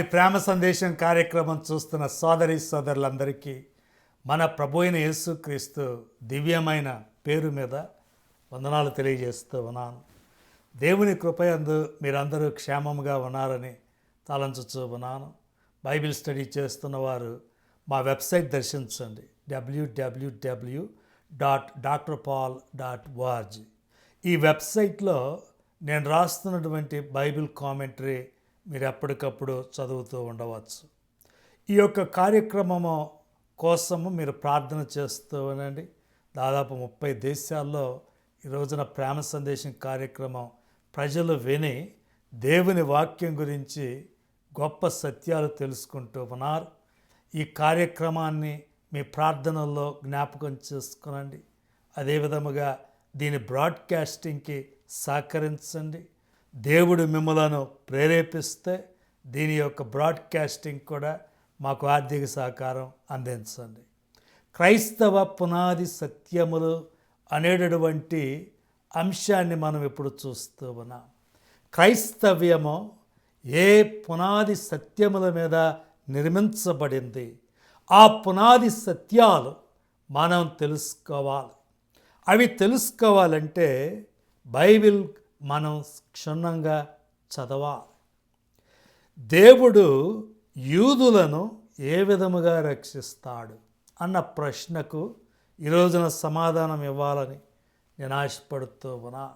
మరోసారి ప్రేమ సందేశం కార్యక్రమం చూస్తున్న సోదరి సోదరులందరికీ మన ప్రభు అయిన యేసుక్రీస్తు దివ్యమైన పేరు మీద వందనాలు తెలియజేస్తూ ఉన్నాను. దేవుని కృపయందు మీరందరూ క్షేమంగా ఉన్నారని తలంచుచూ ఉన్నాను. బైబిల్ స్టడీ చేస్తున్న వారు మా వెబ్సైట్ దర్శించండి. W W W dot doctor Paul dot O R G ఈ వెబ్సైట్లో నేను రాస్తున్నటువంటి బైబిల్ కామెంటరీ మీరు ఎప్పటికప్పుడు చదువుతూ ఉండవచ్చు. ఈ యొక్క కార్యక్రమము కోసము మీరు ప్రార్థన చేస్తూ ఉండండి. దాదాపు ముప్పై దేశాల్లో ఈ రోజున ప్రేమ సందేశం కార్యక్రమం ప్రజలు విని దేవుని వాక్యం గురించి గొప్ప సత్యాలు తెలుసుకుంటూ ఉన్నారు. ఈ కార్యక్రమాన్ని మీ ప్రార్థనల్లో జ్ఞాపకం చేసుకునండి. అదేవిధముగా దీని బ్రాడ్కాస్టింగ్కి సహకరించండి. దేవుడు మిమ్మలను ప్రేరేపిస్తే దీని యొక్క బ్రాడ్కాస్టింగ్ కూడా మాకు ఆర్థిక సహకారం అందించండి. క్రైస్తవ పునాది సత్యములు అనేటటువంటి అంశాన్ని మనం ఇప్పుడు చూస్తూ ఉన్నాం. క్రైస్తవ్యము ఏ పునాది సత్యముల మీద నిర్మించబడింది? ఆ పునాది సత్యాలు మనం తెలుసుకోవాలి. అవి తెలుసుకోవాలంటే బైబిల్ మనం క్షుణ్ణంగా చదవాలి. దేవుడు యూదులను ఏ విధముగా రక్షిస్తాడు అన్న ప్రశ్నకు ఈ రోజున సమాధానం ఇవ్వాలని నేను ఆశపడుతూ ఉన్నా.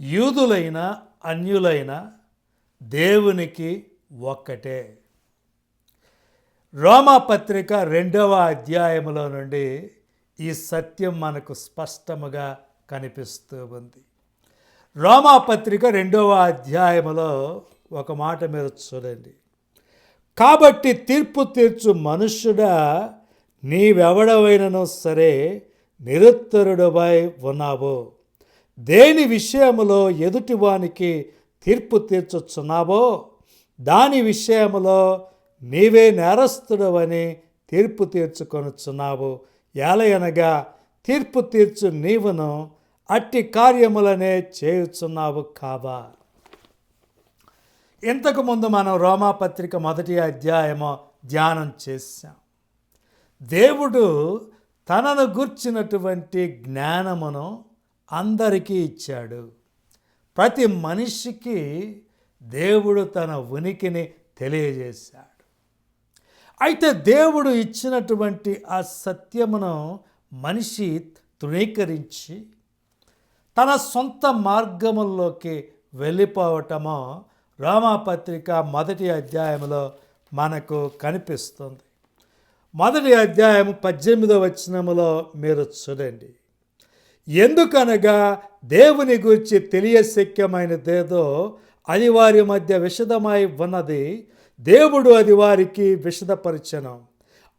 యూదులైన అన్యులైన దేవునికి ఒక్కటే. రోమాపత్రిక రెండవ అధ్యాయములో నుండి ఈ సత్యం మనకు స్పష్టముగా కనిపిస్తూ ఉంది. రోమా పత్రిక రెండవ అధ్యాయములో ఒక మాట మీరు చూడండి. కాబట్టి తీర్పు తీర్చు మనుష్యుడా నీవెవడవైనను సరే నిరుత్తరుడవై ఉన్నావు. దేని విషయములో ఎదుటివానికి తీర్పు తీర్చుచున్నావో దాని విషయములో నీవే నేరస్తుడవని తీర్పు తీర్చుకొనుచున్నావు. ఏలయనగా తీర్పు తీర్చు నీవును అట్టి కార్యములనే చేయుచున్నావు కావా. ఇంతకుముందు మనం రోమాపత్రిక మొదటి అధ్యాయము ధ్యానం చేశాం. దేవుడు తనను గుర్చినటువంటి జ్ఞానమును అందరికీ ఇచ్చాడు. ప్రతి మనిషికి దేవుడు తన ఉనికిని తెలియజేశాడు. అయితే దేవుడు ఇచ్చినటువంటి ఆ సత్యమును మనిషి తృణీకరించి తన సొంత మార్గముల్లోకి వెళ్ళిపోవటము రామాపత్రిక మొదటి అధ్యాయంలో మనకు కనిపిస్తుంది. మొదటి అధ్యాయం పద్దెనిమిదవ వచనములో మీరు చూడండి. ఎందుకనగా దేవుని గురించి తెలియశక్యమైనదేదో అది వారి మధ్య విషదమై ఉన్నది. దేవుడు అది వారికి విషదపరిచనం.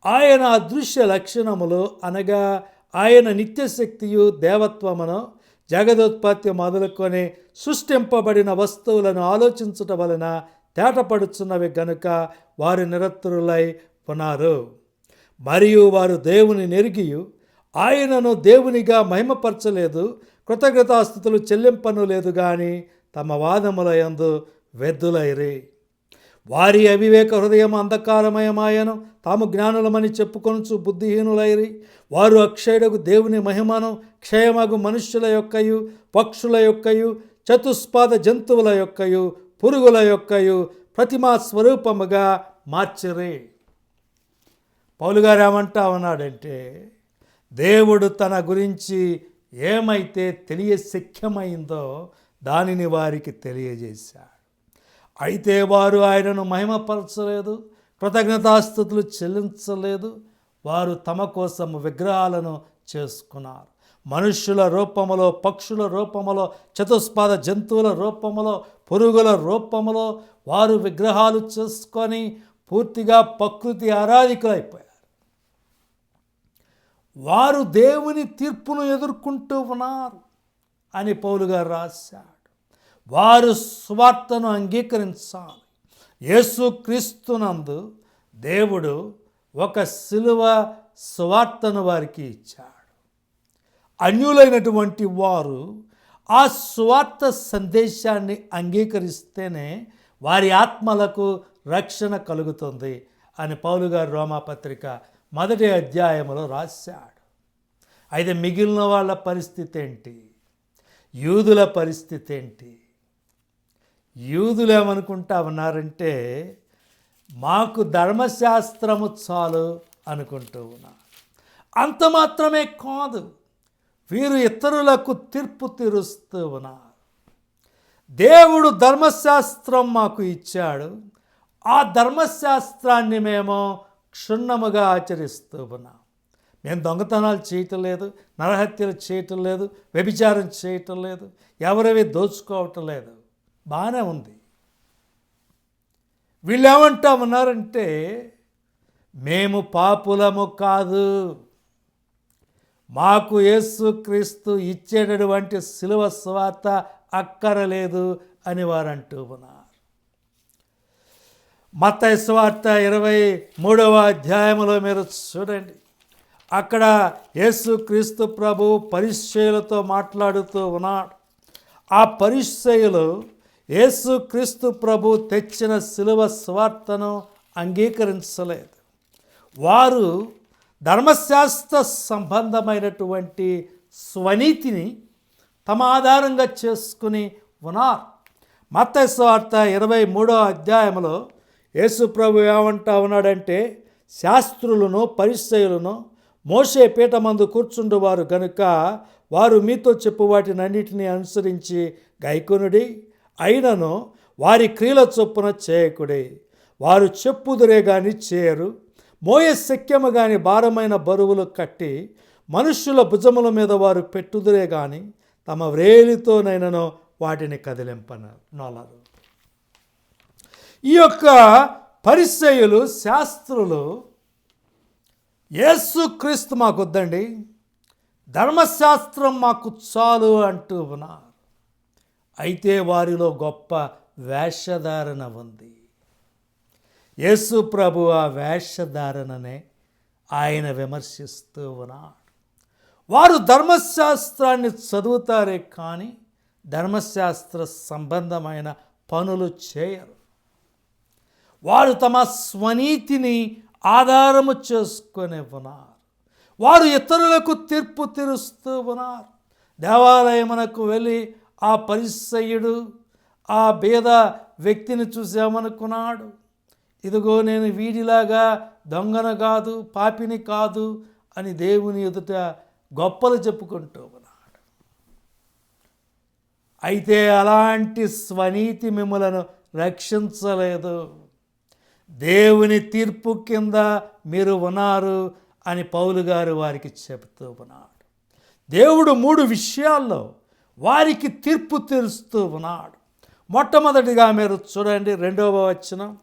ఆయన అదృశ్య లక్షణములు అనగా ఆయన నిత్యశక్తియు దేవత్వమును జగదోత్పత్తి మొదలుకొని సృష్టింపబడిన వస్తువులను ఆలోచించటం వలన తేటపడుచున్నవి గనుక వారు నిరత్తురులై ఉన్నారు. మరియు వారు దేవుని నెరిగియు ఆయనను దేవునిగా మహిమపరచలేదు కృతజ్ఞతాస్థుతులు చెల్లింపను లేదు కానీ తమ వాదముల యందు వెద్దులైరి వారి అవివేక హృదయం అంధకారమయమాయను. తాము జ్ఞానులమని చెప్పుకొనుచు బుద్ధిహీనులైరి. వారు అక్షయుడకు దేవుని మహిమను క్షయమగు మనుష్యుల యొక్కయు పక్షుల యొక్కయు చతుస్పాద జంతువుల యొక్కయు పురుగుల యొక్కయు ప్రతిమా స్వరూపముగా మార్చిరి. పౌలుగారు ఏమంటా ఉన్నాడంటే దేవుడు తన గురించి ఏమైతే తెలియశక్యమైందో దానిని వారికి తెలియజేశాడు. అయితే వారు ఆయనను మహిమపరచలేదు కృతజ్ఞతాస్థుతులు చెల్లించలేదు. వారు తమ కోసం విగ్రహాలను చేసుకున్నారు. మనుష్యుల రూపములో పక్షుల రూపములో చతుస్పాద జంతువుల రూపములో పురుగుల రూపములో వారు విగ్రహాలు చేసుకొని పూర్తిగా ప్రకృతి ఆరాధికులైపోయారు. వారు దేవుని తీర్పును ఎదుర్కొంటూ ఉన్నారు అని పౌలుగా రాశారు. వారు స్వార్థను అంగీకరించాలి. యేసు క్రీస్తునందు దేవుడు ఒక శిలువ స్వార్థను వారికి ఇచ్చాడు. అన్యులైనటువంటి వారు ఆ స్వార్థ సందేశాన్ని అంగీకరిస్తేనే వారి ఆత్మలకు రక్షణ కలుగుతుంది అని పౌలు గారు రోమాపత్రిక మొదటి అధ్యాయంలో రాశాడు. అయితే మిగిలిన వాళ్ళ పరిస్థితి ఏంటి? యూదుల పరిస్థితి ఏంటి? యూదులు ఏమనుకుంటా ఉన్నారంటే మాకు ధర్మశాస్త్రము చాలు అనుకుంటూ ఉన్నారు. అంత మాత్రమే కాదు వీరు ఇతరులకు తీర్పు తీరుస్తూ ఉన్నారు. దేవుడు ధర్మశాస్త్రం మాకు ఇచ్చాడు. ఆ ధర్మశాస్త్రాన్ని మేము క్షుణ్ణముగా ఆచరిస్తూ ఉన్నాం. మేము దొంగతనాలు చేయటం లేదు నరహత్యలు చేయటం లేదు వ్యభిచారం చేయటం లేదు ఎవరివి దోచుకోవటం లేదు. బాగానే ఉంది. వీళ్ళు ఏమంటా ఉన్నారంటే మేము పాపులము కాదు. మాకు యేసుక్రీస్తు ఇచ్చేటటువంటి సిలువ స్వాత అక్కరలేదు అని వారు అంటూ ఉన్నారు. మత స్వార్త ఇరవై మూడవ అధ్యాయంలో మీరు చూడండి. అక్కడ యేసుక్రీస్తు ప్రభు పరిచయులతో మాట్లాడుతూ ఉన్నాడు. ఆ పరిచయులు యేసుక్రీస్తు ప్రభు తెచ్చిన శిలువ స్వార్థను అంగీకరించలేదు. వారు ధర్మశాస్త్ర సంబంధమైనటువంటి స్వనీతిని తమ ఆధారంగా చేసుకుని ఉన్నారు. మత్తస్వార్త ఇరవై మూడో అధ్యాయంలో యేసు ప్రభు ఏమంటా ఉన్నాడంటే శాస్త్రులను పరిచయులను మోసే పీఠమందు కూర్చుండువారు గనుక వారు మీతో చెప్పు వాటినన్నిటినీ అనుసరించి గైకొనుడి. అయినను వారి క్రియల చొప్పున చేయకుడి. వారు చెప్పుదురే గాని చేయరు. మోయ శక్యము గాని భారమైన బరువులు కట్టి మనుష్యుల భుజముల మీద వారు పెట్టుదురే గాని తమ వ్రేలితోనైనను వాటిని కదిలింపన ఈ యొక్క పరిచయులు శాస్త్రులు యేసుక్రీస్తు మాకు వద్దండి ధర్మశాస్త్రం మాకు చాలు అంటూ ఉన్నారు. అయితే వారిలో గొప్ప వేషధారణ ఉంది. యేసు ప్రభు ఆ వేషధారణనే ఆయన విమర్శిస్తూ ఉన్నాడు. వారు ధర్మశాస్త్రాన్ని చదువుతారే కానీ ధర్మశాస్త్ర సంబంధమైన పనులు చేయరు. వారు తమ స్వనీతిని ఆధారము చేసుకొని ఉన్నారు. వారు ఇతరులకు తీర్పు తీరుస్తూ ఉన్నారు. దేవాలయమునకు వెళ్ళి ఆ పరిసయుడు ఆ భేద వ్యక్తిని చూసామనుకున్నాడు? ఇదిగో నేను వీడిలాగా దొంగన కాదు పాపిని కాదు అని దేవుని ఎదుట గొప్పలు చెప్పుకుంటూ ఉన్నాడు. అయితే అలాంటి స్వనీతి మిమ్మలను రక్షించలేదు. దేవుని తీర్పు కింద మీరు ఉన్నారు అని పౌలు గారు వారికి చెబుతూ ఉన్నాడు. దేవుడు మూడు విషయాల్లో వారికి తీర్పు తీరుస్తూ ఉన్నాడు. మొట్టమొదటిగా మీరు చూడండి రెండవ వచనం.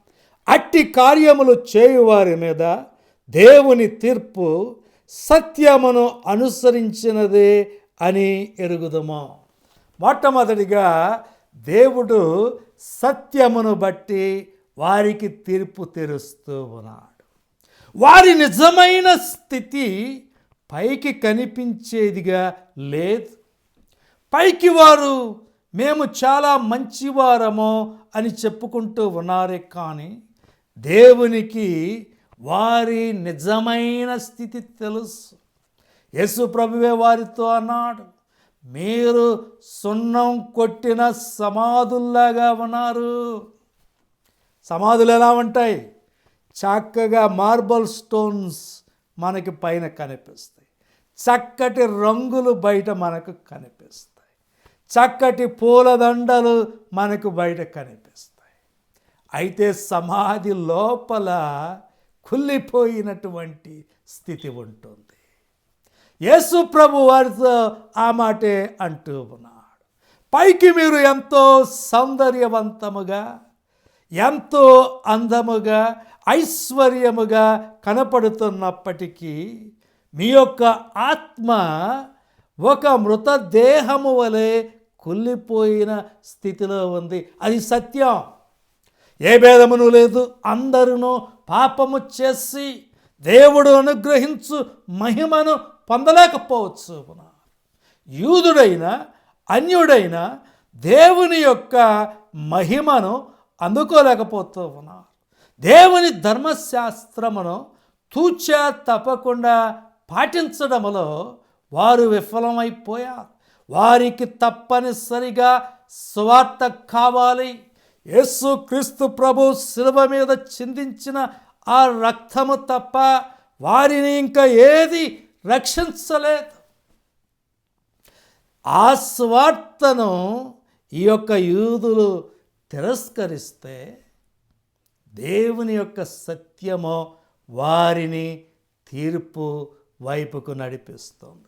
అట్టి కార్యములు చేయువారి మీద దేవుని తీర్పు సత్యమును అనుసరించినదే అని ఎరుగుదము. మొట్టమొదటిగా దేవుడు సత్యమును బట్టి వారికి తీర్పు తెరుస్తూ ఉన్నాడు. వారి నిజమైన స్థితి పైకి కనిపించేదిగా లేదు. పైకి వారు మేము చాలా మంచివారము అని చెప్పుకుంటూ ఉన్నారే. కానీ దేవునికి వారి నిజమైన స్థితి తెలుసు. యేసు ప్రభువే వారితో అన్నాడు మీరు సున్నం కొట్టిన సమాధుల్లాగా ఉన్నారు. సమాధులు ఎలా ఉంటాయి? చక్కగా మార్బల్ స్టోన్స్ మనకి పైన కనిపిస్తాయి. చక్కటి రంగులు బయట మనకు కనిపిస్తాయి చక్కటి పూలదండలు మనకు బయట కనిపిస్తాయి. అయితే సమాధి లోపల కుళ్ళిపోయినటువంటి స్థితి ఉంటుంది. యేసు ప్రభు వారితో ఆ మాటే అంటూ ఉన్నాడు. పైకి మీరు ఎంతో సౌందర్యవంతముగా ఎంతో అందముగా ఐశ్వర్యముగా కనపడుతున్నప్పటికీ మీ యొక్క ఆత్మ ఒక మృతదేహము వలె కుళ్ళిపోయిన స్థితిలో ఉంది. అది సత్యం. ఏ భేదమును లేదు. అందరూ పాపము చేసి దేవుడు అనుగ్రహించు మహిమను పొందలేకపోవచ్చు యూదుడైన అన్యుడైన దేవుని యొక్క మహిమను అందుకోలేకపోతూ ఉన్నారు దేవుని ధర్మశాస్త్రమును తూచా తప్పకుండా పాటించడములో వారు విఫలమైపోయారు. వారికి తప్పనిసరిగా స్వార్థ కావాలి. యేసు క్రీస్తు ప్రభు శిలువ మీద చిందించిన ఆ రక్తము తప్ప వారిని ఇంకా ఏది రక్షించలేదు. ఆ స్వార్థను ఈ యొక్క యూదులు తిరస్కరిస్తే దేవుని యొక్క సత్యము వారిని తీర్పు వైపుకు నడిపిస్తుంది.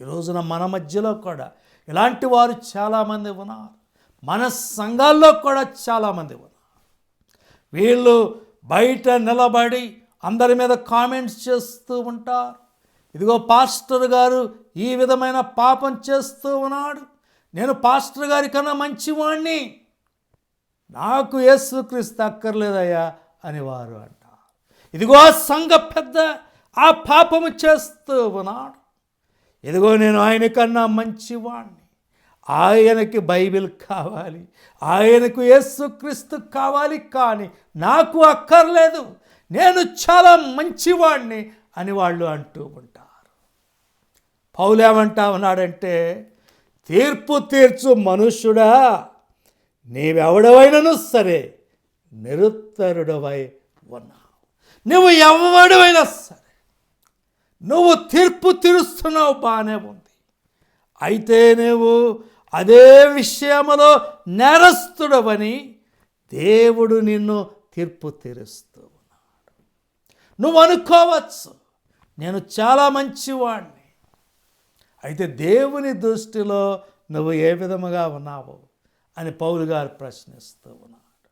ఈ రోజున మన మధ్యలో కూడా ఇలాంటి వారు చాలామంది ఉన్నారు. మన సంఘాల్లో కూడా చాలామంది ఉన్నారు. వీళ్ళు బయట నిలబడి అందరి మీద కామెంట్స్ చేస్తూ ఉంటారు. ఇదిగో పాస్టర్ గారు ఈ విధమైన పాపం చేస్తూ ఉన్నాడు. నేను పాస్టర్ గారి కన్నా మంచివాణ్ణి. నాకు యేసుక్రీస్తు అక్కర్లేదయ్యా అని వారు అంటారు. ఇదిగో సంఘ పెద్ద ఆ పాపము చేస్తూ ఉన్నాడు. ఇదిగో నేను ఆయన కన్నా మంచివాణ్ణి. ఆయనకి బైబిల్ కావాలి. ఆయనకు యేసుక్రీస్తు కావాలి కానీ నాకు అక్కర్లేదు. నేను చాలా మంచివాణ్ణి అని వాళ్ళు అంటూ ఉంటారు. పౌలేమంటా ఉన్నాడంటే తీర్పు తీర్చు మనుష్యుడా నీవెవడవైనను సరే నిరుత్తరుడవై ఉన్నావు. నువ్వు ఎవడవైనా సరే నువ్వు తీర్పు తీరుస్తున్నావు బాగానే ఉంది. అయితే నువ్వు అదే విషయములో నేరస్తుడవని దేవుడు నిన్ను తీర్పు తీరుస్తూ ఉన్నాడు నువ్వు అనుకోవచ్చు నేను చాలా మంచివాణ్ణి. అయితే దేవుని దృష్టిలో నువ్వు ఏ విధముగా ఉన్నావు అని పౌలు గారు ప్రశ్నిస్తూ ఉన్నాడు.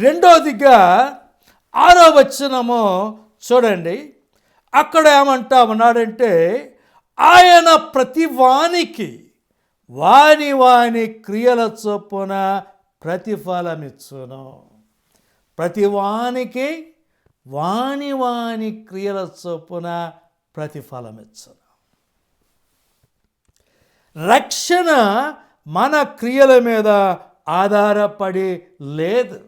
రెండోదిగా ఆరో వచనము చూడండి. అక్కడ ఏమంటా ఉన్నాడంటే ఆయన ప్రతి వానికి వాని వాని క్రియల చొప్పున ప్రతిఫలమిచ్చును. ప్రతి వానికి వాని వాని క్రియల చొప్పున ప్రతిఫలమిచ్చును. రక్షణ మన క్రియల మీద ఆధారపడి లేదు.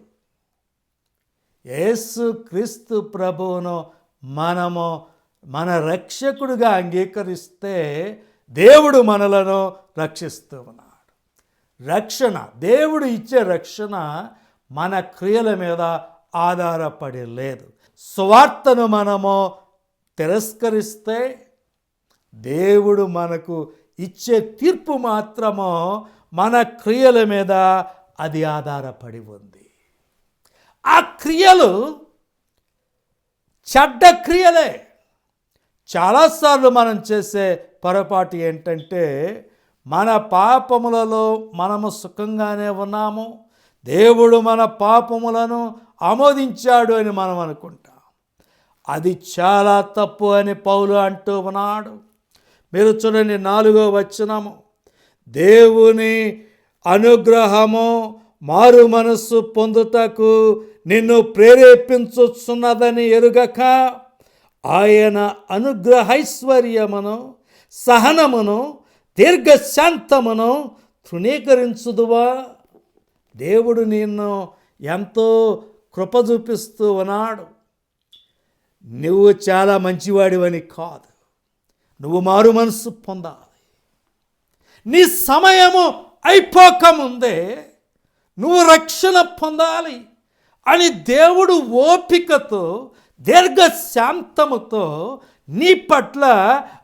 యేసు క్రీస్తు ప్రభువును మనము మన రక్షకుడుగా అంగీకరిస్తే దేవుడు మనలను రక్షిస్తూ ఉన్నాడు. రక్షణ దేవుడు ఇచ్చే రక్షణ మన క్రియల మీద ఆధారపడి లేదు. స్వార్థను మనము తిరస్కరిస్తే దేవుడు మనకు ఇచ్చే తీర్పు మాత్రము మన క్రియల మీద అది ఆధారపడి ఉంది. ఆ క్రియలు చెడ్డ క్రియలే. చాలాసార్లు మనం చేసే పొరపాటు ఏంటంటే మన పాపములలో మనము సుఖంగానే ఉన్నాము. దేవుడు మన పాపములను ఆమోదించాడు అని మనం అనుకుంటాం. అది చాలా తప్పు అని పౌలు అంటూ ఉన్నాడు. మీరు చూడండి నాలుగో వచ్చినము దేవుని అనుగ్రహము మారు మనస్సు పొందుటకు నిన్ను ప్రేరేపించుచున్నదని ఎరుగక ఆయన అనుగ్రహైశ్వర్యమును సహనమును దీర్ఘశాంతమును తృణీకరించుదువా? దేవుడు నిన్ను ఎంతో కృప చూపిస్తూ ఉన్నాడు. నువ్వు చాలా మంచివాడివని కాదు. నువ్వు మారు మనసు పొందాలి. నీ సమయము అయిపోకముందే నువ్వు రక్షణ పొందాలి అని దేవుడు ఓపికతో దీర్ఘశాంతముతో నీ పట్ల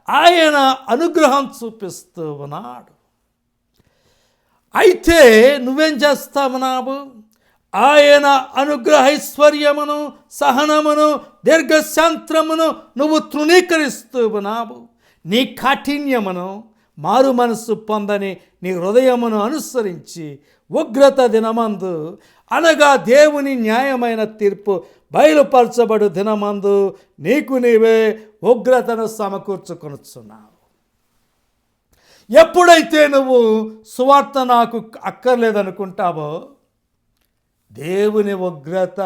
ఆయన అనుగ్రహం చూపిస్తూ ఉన్నాడు. అయితే నువ్వేం చేస్తావున్నావు ఆయన అనుగ్రహైశ్వర్యమును సహనమును దీర్ఘశాంత్రమును నువ్వు తృణీకరిస్తూ ఉన్నావు. నీ కాఠిన్యమును మారు మనస్సు పొందని నీ హృదయమును అనుసరించి ఉగ్రత దినమందు అనగా దేవుని న్యాయమైన తీర్పు బయలుపరచబడు దినమందు నీకు నీవే ఉగ్రతను సమకూర్చుకొనుచున్నావు. ఎప్పుడైతే నువ్వు సువార్త నాకు అక్కర్లేదనుకుంటావో దేవుని ఉగ్రత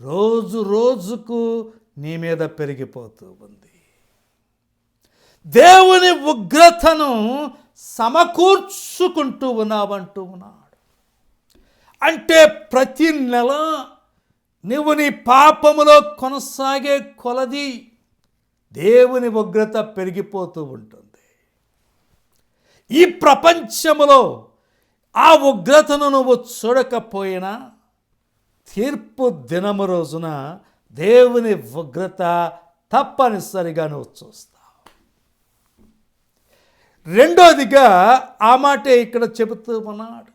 రోజు రోజుకు నీ మీద పెరిగిపోతూ ఉంది. దేవుని ఉగ్రతను సమకూర్చుకుంటూ ఉన్నావంటూ ఉన్నాడు. అంటే ప్రతి నెల నువ్వు నీ పాపములో కొనసాగే కొలది దేవుని ఉగ్రత పెరిగిపోతూ ఉంటుంది. ఈ ప్రపంచములో ఆ ఉగ్రతను నువ్వు చూడకపోయినా తీర్పు దినము రోజున దేవుని ఉగ్రత తప్పనిసరిగా నువ్వు చూస్తావు. రెండోదిగా ఆ మాటే ఇక్కడ చెబుతూ ఉన్నాడు.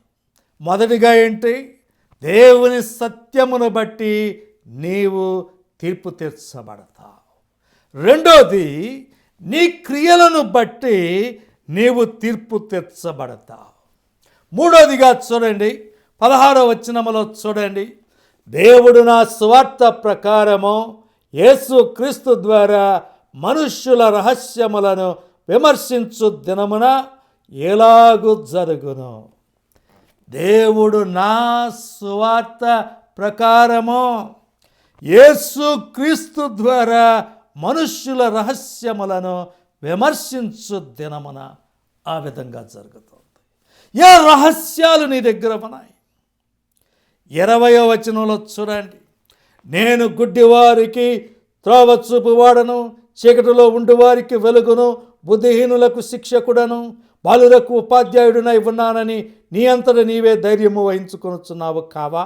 మొదటిగా ఏంటి? దేవుని సత్యమును బట్టి నీవు తీర్పు తీర్చబడతావు. రెండోది నీ క్రియలను బట్టి నీవు తీర్పు తీర్చబడతావు. మూడోదిగా చూడండి పదహారో వచనములో చూడండి దేవుడు నా స్వార్థ ప్రకారము యేసు క్రీస్తు ద్వారా మనుష్యుల రహస్యములను విమర్శించు దినమున ఎలాగు జరుగును? దేవుడు నా సువార్త ప్రకారము యేసు క్రీస్తు ద్వారా మనుష్యుల రహస్యములను విమర్శించు దినమున ఆ విధంగా జరుగుతుంది. ఏ రహస్యాలు నీ దగ్గర ఉన్నాయి? ఇరవయో వచనంలో చూడండి. నేను గుడ్డివారికి త్రోవ చూపువాడను చీకటిలో ఉండువారికి వెలుగును బుద్ధిహీనులకు శిక్షకుడను బాలురకు ఉపాధ్యాయుడునై ఉన్నానని నీ అంతట నీవే ధైర్యము వహించుకొనుచున్నావు కావా?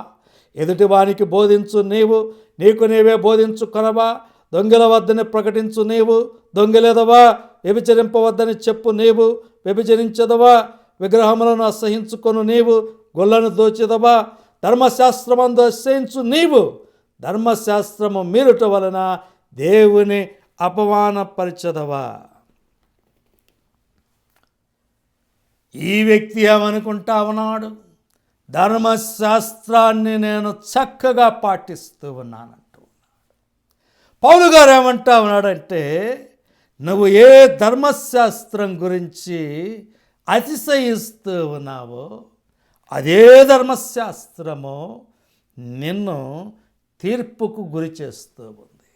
ఎదుటివానికి బోధించు నీవు నీకు నీవే బోధించు కొనవా? దొంగల వద్దని ప్రకటించు నీవు దొంగలేదవా? వ్యభిచరింపవద్దని చెప్పు నీవు వ్యభిచరించదవా? విగ్రహములను అసహించుకొను నీవు గొల్లను దోచెదవా? ధర్మశాస్త్రమందు అసహించు నీవు ధర్మశాస్త్రము మీరుట వలన దేవుని అపమానపరచదవా? ఈ వ్యక్తి ఏమనుకుంటా ఉన్నాడు? ధర్మశాస్త్రాన్ని నేను చక్కగా పాటిస్తూ ఉన్నానంటూ ఉన్నాడు. పౌలు గారు ఏమంటా ఉన్నాడంటే నువ్వు ఏ ధర్మశాస్త్రం గురించి అతిశయిస్తూ ఉన్నావో అదే ధర్మశాస్త్రము నిన్ను తీర్పుకు గురి చేస్తూ ఉంది.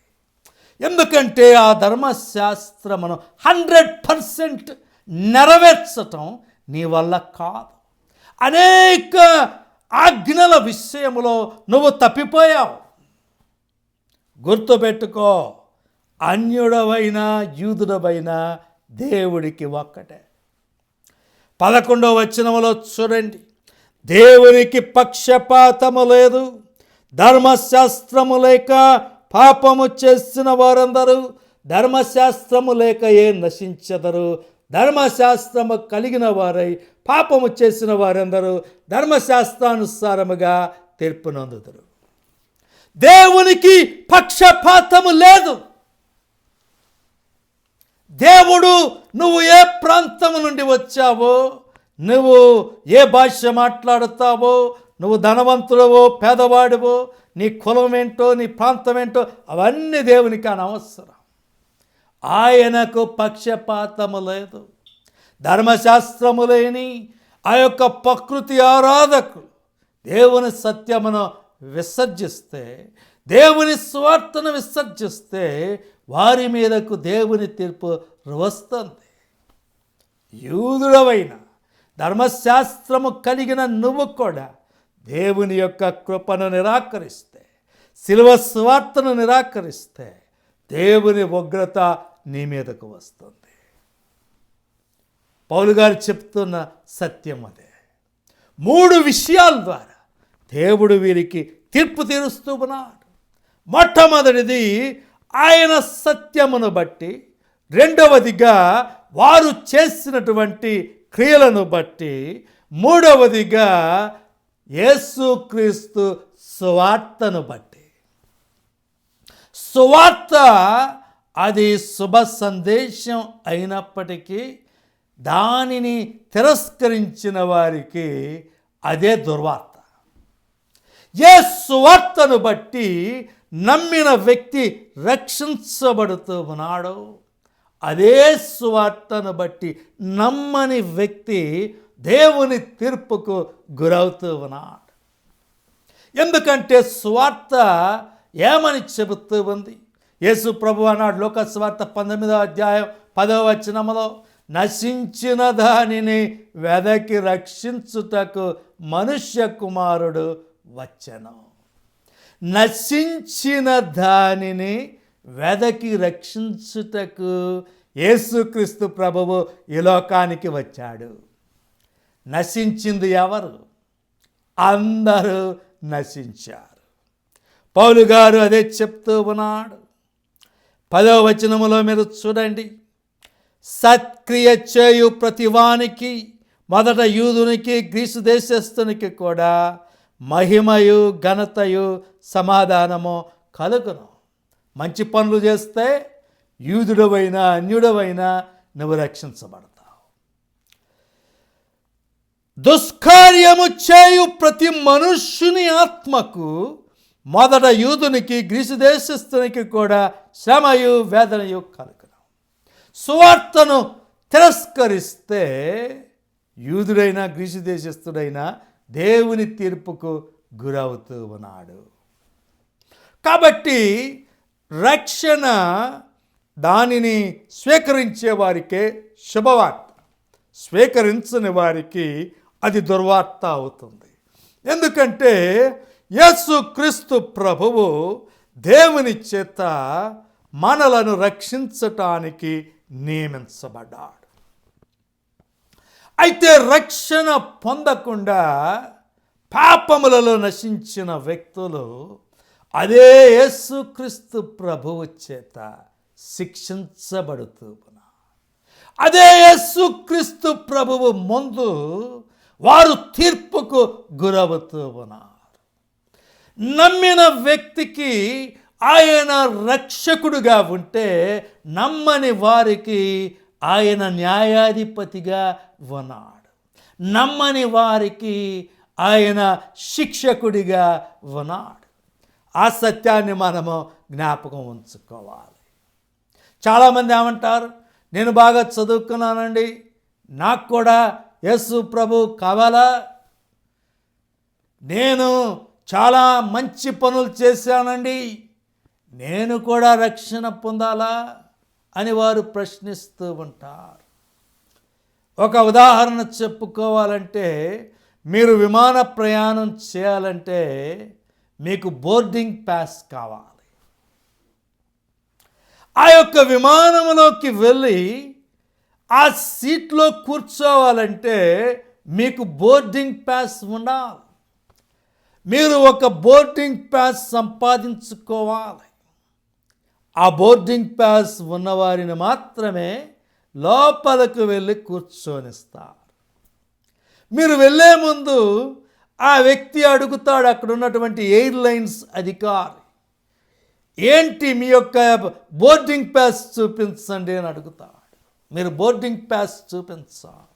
ఎందుకంటే ఆ ధర్మశాస్త్రమును హండ్రెడ్ పర్సెంట్ నెరవేర్చటం నీ వల్ల కాదు. అనేక ఆజ్ఞల విషయంలో నువ్వు తప్పిపోయావు. గుర్తుపెట్టుకో అన్యుడవైన యూదుడవైన దేవుడికి ఒక్కటే. పదకొండవ వచనంలో చూడండి. దేవునికి పక్షపాతము లేదు. ధర్మశాస్త్రము లేక పాపము చేసిన వారందరూ ధర్మశాస్త్రము లేక ఏ నశించదరు. ధర్మశాస్త్రము కలిగిన వారై పాపము చేసిన వారందరూ ధర్మశాస్త్రానుసారముగా తీర్పు నొందుతారు దేవునికి పక్షపాతము లేదు. దేవుడు నువ్వు ఏ ప్రాంతము నుండి వచ్చావో నువ్వు ఏ భాష మాట్లాడుతావో నువ్వు ధనవంతుడవో పేదవాడివో నీ కులం ఏంటో నీ ప్రాంతం ఏంటో అవన్నీ దేవునికి అనవసరం. ఆయనకు పక్షపాతము లేదు. ధర్మశాస్త్రము లేని ఆ యొక్క ప్రకృతి ఆరాధకులు దేవుని సత్యమును విసర్జిస్తే దేవుని స్వార్థను విసర్జిస్తే వారి మీదకు దేవుని తీర్పు వస్తుంది. యూదుడవైన ధర్మశాస్త్రము కలిగిన నువ్వు కూడా దేవుని యొక్క కృపను నిరాకరిస్తే శిల్వ స్వార్థను నిరాకరిస్తే దేవుని ఉగ్రత నీ మీదకు వస్తుంది. పౌలు గారు చెప్తున్న సత్యం అదే. మూడు విషయాల ద్వారా దేవుడు వీరికి తీర్పు తీరుస్తూ ఉన్నాడు. మొట్టమొదటిది ఆయన సత్యమును బట్టి రెండవదిగా వారు చేసినటువంటి క్రియలను బట్టి మూడవదిగా యేసుక్రీస్తు సువార్తను బట్టి. సువార్త అది శుభ సందేశం అయినప్పటికీ దానిని తిరస్కరించిన వారికి అదే దుర్వార్త. ఏ సువార్తను బట్టి నమ్మిన వ్యక్తి రక్షించబడుతూ ఉన్నాడో. అదే సువార్తను బట్టి నమ్మని వ్యక్తి దేవుని తీర్పుకు గురవుతూ ఉన్నాడు. ఎందుకంటే సువార్త ఏమని చెబుతూ ఉంది? యేసు ప్రభు అన్నాడు లోకస్వార్త పంతొమ్మిదవ అధ్యాయం పదవ వచనములో నశించిన దానిని వెదకి రక్షించుటకు మనుష్య కుమారుడు వచ్చను. నశించిన దానిని వెదకి రక్షించుటకు యేసుక్రీస్తు ప్రభువు ఈ లోకానికి వచ్చాడు. నశించింది ఎవరు? అందరూ నశించారు. పౌలు గారు అదే చెప్తూ ఉన్నాడు పదవ వచనములో మీరు చూడండి. సత్క్రియ చేయు ప్రతివానికి మొదట యూదునికి గ్రీసు దేశస్థునికి కూడా మహిమయు ఘనతయు సమాధానము కలుగును. మంచి పనులు చేస్తే యూదుడవైనా అన్యుడవైనా నువ్వు రక్షించబడతావు. దుష్కార్యము చేయు ప్రతి మనుష్యుని ఆత్మకు మొదట యూదునికి గ్రీసు దేశస్థునికి కూడా శ్రమయు వేదనయు కలుగును. సువార్తను తిరస్కరిస్తే యూదుడైనా గ్రీసు దేశస్థుడైనా దేవుని తీర్పుకు గురవుతూ ఉన్నాడు. కాబట్టి రక్షణ దానిని స్వీకరించే వారికే శుభవార్త. స్వీకరించని వారికి అది దుర్వార్త అవుతుంది. ఎందుకంటే యేసు క్రీస్తు ప్రభువు దేవుని చేత మనలను రక్షించటానికి నియమించబడ్డాడు. అయితే రక్షణ పొందకుండా పాపములలో నశించిన వ్యక్తులు అదే యేసుక్రీస్తు ప్రభువు చేత శిక్షించబడుతూ అదే యేసుక్రీస్తు ప్రభువు ముందు వారు తీర్పుకు గురవుతూ ఉన్నారు. నమ్మిన వ్యక్తికి ఆయన రక్షకుడుగా ఉంటే నమ్మని వారికి ఆయన న్యాయాధిపతిగా ఉన్నాడు. నమ్మని వారికి ఆయన శిక్షకుడిగా ఉన్నాడు. ఆ సత్యాన్ని మనము జ్ఞాపకం ఉంచుకోవాలి. చాలామంది ఏమంటారు? నేను బాగా చదువుకున్నానండి. నాకు కూడా యేసు ప్రభు కావాలా? నేను చాలా మంచి పనులు చేశానండి. నేను కూడా రక్షణ పొందాలా అని వారు ప్రశ్నిస్తూ ఉంటారు. ఒక ఉదాహరణ చెప్పుకోవాలంటే మీరు విమాన ప్రయాణం చేయాలంటే మీకు బోర్డింగ్ పాస్ కావాలి. ఆ యొక్క విమానంలోకి వెళ్ళి ఆ సీట్లో కూర్చోవాలంటే మీకు బోర్డింగ్ పాస్ ఉండాలి. మీరు ఒక బోర్డింగ్ పాస్ సంపాదించుకోవాలి. ఆ బోర్డింగ్ పాస్ ఉన్నవారిని మాత్రమే లోపలకు వెళ్ళి కూర్చొనిస్తారు. మీరు వెళ్ళే ముందు ఆ వ్యక్తి అడుగుతాడు అక్కడ ఉన్నటువంటి ఎయిర్లైన్స్ అధికారి ఏంటి మీ యొక్క బోర్డింగ్ పాస్ చూపించండి అని అడుగుతాడు. మీరు బోర్డింగ్ పాస్ చూపించాలి.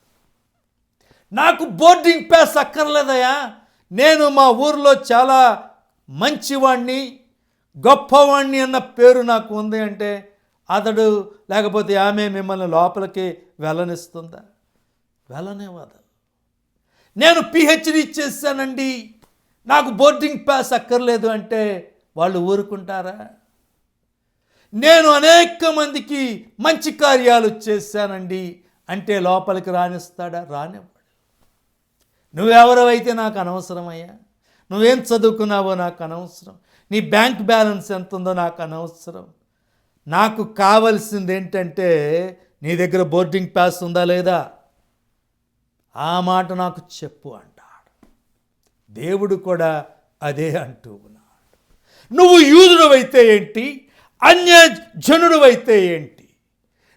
నాకు బోర్డింగ్ పాస్ అక్కర్లేదయా నేను మా ఊర్లో చాలా మంచివాణ్ణి గొప్పవాణ్ణి అన్న పేరు నాకు ఉంది అంటే అతడు లేకపోతే ఆమె మిమ్మల్ని లోపలికి వెళ్ళనిస్తుందా? వెళ్ళనివ్వదు. నేను పిహెచ్డి చేశానండి. నాకు బోర్డింగ్ పాస్ అక్కర్లేదు అంటే వాళ్ళు ఊరుకుంటారా? నేను అనేక మందికి మంచి కార్యాలు చేశానండి. అంటే లోపలికి రానిస్తాడా? రానివ్వడు. నువ్వెవరవైతే నాకు అనవసరమయ్యా? నువ్వేం చదువుకున్నావో నాకు అనవసరం. నీ బ్యాంక్ బ్యాలెన్స్ ఎంత ఉందో నాకు అనవసరం. నాకు కావలసింది ఏంటంటే నీ దగ్గర బోర్డింగ్ పాస్ ఉందా లేదా? ఆ మాట నాకు చెప్పు అంటాడు. దేవుడు కూడా అదే అంటూ ఉన్నాడు. నువ్వు యూదుడవైతే ఏంటి? అన్య జనుడువైతే ఏంటి?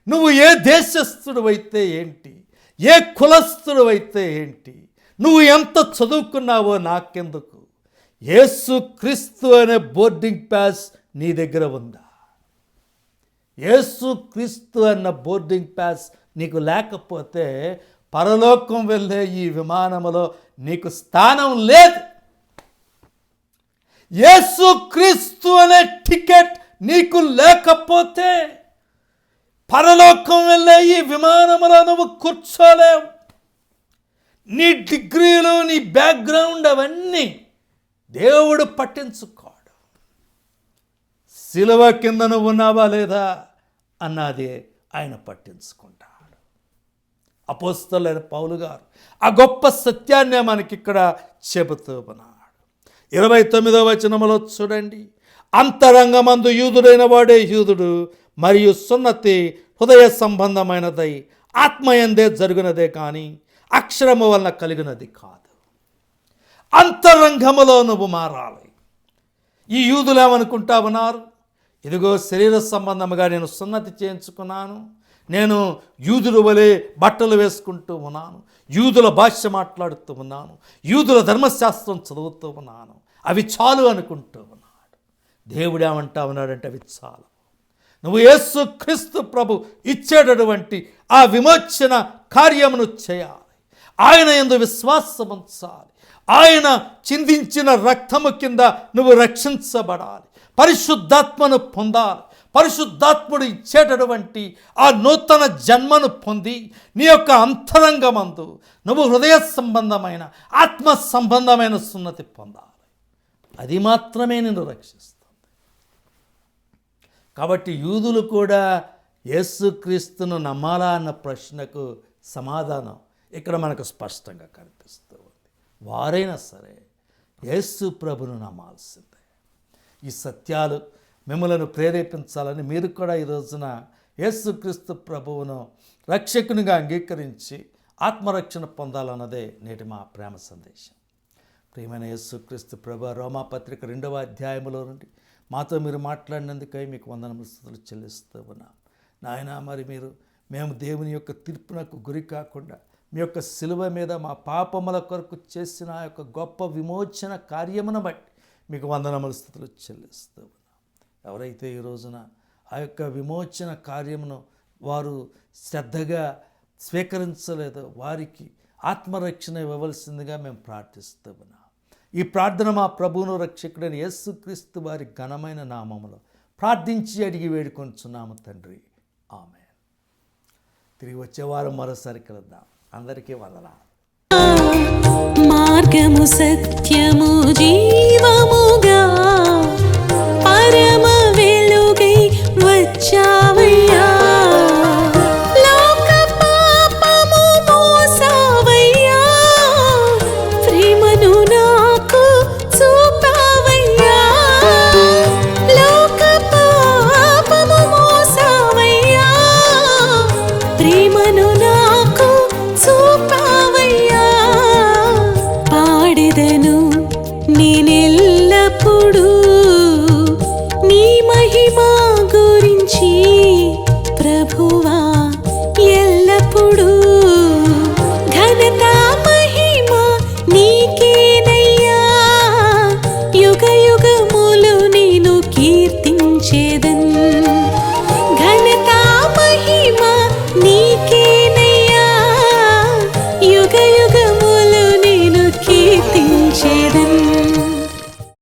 నువ్వు ఏ దేశస్థుడవైతే ఏంటి? ఏ కులస్థుడువైతే ఏంటి? నువ్వు ఎంత చదువుకున్నావో నాకెందుకు? యేసు క్రీస్తు అనే బోర్డింగ్ ప్యాస్ నీ దగ్గర ఉందా? యేసు క్రీస్తు అన్న బోర్డింగ్ ప్యాస్ నీకు లేకపోతే పరలోకం వెళ్ళే ఈ విమానములో నీకు స్థానం లేదు. యేసు క్రీస్తు అనే టికెట్ నీకు లేకపోతే పరలోకం వెళ్ళే ఈ విమానంలో నువ్వు కూర్చోలేవు. నీ డిగ్రీలు నీ బ్యాక్గ్రౌండ్ అవన్నీ దేవుడు పట్టించుకోడు. సిలువ కింద నువ్వు ఉన్నావా లేదా అన్నది ఆయన పట్టించుకుంటాడు. అపోస్తలైన పౌలు గారు ఆ గొప్ప సత్యాన్నే మనకి ఇక్కడ చెబుతూ ఉన్నాడు. ఇరవై తొమ్మిదో వచనములో చూడండి. అంతరంగమందు యూదుడైన వాడే యూదుడు మరియు సున్నతి హృదయ సంబంధమైనదై ఆత్మయందే జరుగునదే కానీ అక్షరము వలన కలిగినది కాదు. అంతరంగములో నువ్వు మారాలి. ఈ యూదులు ఏమనుకుంటా ఉన్నారు? ఇదిగో శరీర సంబంధముగా నేను సున్నతి చేయించుకున్నాను. నేను యూదుల వలె బట్టలు వేసుకుంటూ ఉన్నాను. యూదుల భాష మాట్లాడుతూ ఉన్నాను. యూదుల ధర్మశాస్త్రం చదువుతూ ఉన్నాను. అవి చాలు అనుకుంటూ ఉన్నాడు. దేవుడు ఏమంటా ఉన్నాడంటే అవి చాలు. నువ్వు యేసు క్రీస్తు ప్రభు ఇచ్చేటటువంటి ఆ విమోచన కార్యమును చేయాలి. ఆయన ఎందు విశ్వాసం ఉంచాలి. ఆయన చిందించిన రక్తము కింద నువ్వు రక్షించబడాలి. పరిశుద్ధాత్మను పొందాలి. పరిశుద్ధాత్ముడు ఇచ్చేటటువంటి ఆ నూతన జన్మను పొంది నీ యొక్క అంతరంగమందు నువ్వు హృదయ సంబంధమైన ఆత్మ సంబంధమైన సున్నతి పొందాలి. అది మాత్రమే నిన్ను రక్షిస్తుంది. కాబట్టి యూదులు కూడా యేసుక్రీస్తును నమ్మాలా అన్న ప్రశ్నకు సమాధానం ఇక్కడ మనకు స్పష్టంగా కనిపిస్తూ ఉంది. వారైనా సరే యేసు ప్రభును నమ్మాల్సిందే. ఈ సత్యాలు మిమ్మలను ప్రేరేపించాలని మీరు కూడా ఈ రోజున యేసుక్రీస్తు ప్రభువును రక్షకునిగా అంగీకరించి ఆత్మరక్షణ పొందాలన్నదే నేటి మా ప్రేమ సందేశం. ప్రియమైన యేసుక్రీస్తు ప్రభు రోమాపత్రిక రెండవ అధ్యాయంలో నుండి మాతో మీరు మాట్లాడినందుకై మీకు వందనములు స్థుతులు చెల్లిస్తూ ఉన్నాం. నాయన మరి మీరు మేము దేవుని యొక్క తీర్పునకు గురి కాకుండా మీ యొక్క శిలువ మీద మా పాపముల కొరకు చేసిన ఆ యొక్క గొప్ప విమోచన కార్యమును బట్టి మీకు వందనముల స్థితిలో చెల్లిస్తూ ఎవరైతే ఈ రోజున ఆ యొక్క విమోచన కార్యమును వారు శ్రద్ధగా స్వీకరించలేదో వారికి ఆత్మరక్షణ ఇవ్వవలసిందిగా మేము ప్రార్థిస్తూ ఉన్నాం. ఈ ప్రార్థన మా ప్రభువును రక్షకుడైన యేసుక్రీస్తు వారి ఘనమైన నామములో ప్రార్థించి అడిగి వేడుకొంచున్నాము తండ్రి. ఆమె తిరిగి వచ్చే వారం మరోసారి కలుద్దాం. అందరికీ వందన మార్గము సత్యము జీవముగా